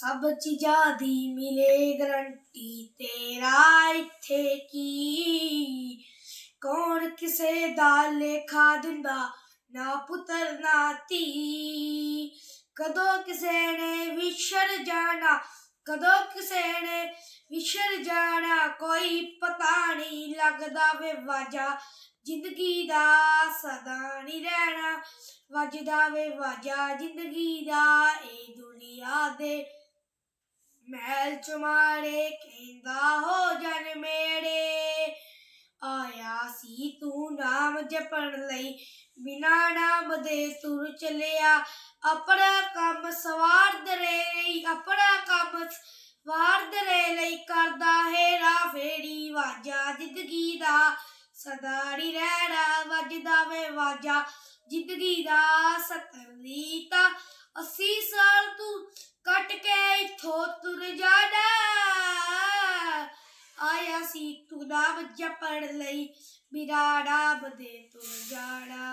ਸਭ ਚੀਜ਼ਾਂ ਦੀ ਮਿਲੇ ਗਰੰਟੀ ਤੇਰਾ ਇੱਥੇ ਕੀ? ਕੌਣ ਕਿਸੇ ਦਾ ਲੇਖਾ ਦਿੰਦਾ? ਨਾ ਪੁੱਤਰ, ਨਾ ਧੀ। ਕਦੋਂ ਕਿਸੇ ਨੇ ਵਿਛੜ ਜਾਣਾ? ਕਦੋਂ ਕਿਸੇ ਨੇ ਵਿਛੜ ਜਾਣਾ? ਕੋਈ ਪਤਾ ਨਹੀਂ ਲੱਗਦਾ ਵੇ ਵਾਜਾ। ਜ਼ਿੰਦਗੀ ਦਾ ਸਦਾ ਨਹੀਂ ਰਹਿਣਾ। ਵੱਜਦਾ ਵੇ ਵਾਜਾ। ਜ਼ਿੰਦਗੀ ਦਾ ਇਹ ਦੁਨੀਆ ਦੇ ਮਹਿਲ ਚੁਮਾਰੇ ਕਹਿੰਦਾ, ਹੋ ਜਨ ਮੇਰੇ ਆਇਆ ਸੀ ਤੂੰ ਨਾਮ ਜਪਣ ਲਈ। ਬਿਨਾ ਨਾਮ ਦੇ ਤੁਰ ਚਲਿਆ, ਆਪਣਾ ਕੰਮ ਸਵਾਰ ਦਰੇ ਆਪਣਾ ਕੰਮ ਸਵਾਰ ਦਰੇ ਲਈ ਕਰਦਾ ਹੈ ਫੇਰੀ ਵਾਜਾ ਜ਼ਿੰਦਗੀ ਦਾ, ਸਦਾ ਨਹੀਂ ਰਹਿਣਾ ਵੱਜਦਾ ਵੇ ਵਾਜਾ। ਜ਼ਿੰਦਗੀ ਦਾ ਸਤਰ ਦੀ ਤਾਂ 80 ਸਾਲ ਤੂੰ ਕੱਟ ਕੇ ਇੱਥੋਂ ਆਇਆ ਸੀ ਤੂੰ ਨਾਮ ਜਪਣ ਲਈ। ਬਿਨਾ ਨਾਮ ਦੇ ਤੁਰ ਜਾਣਾ।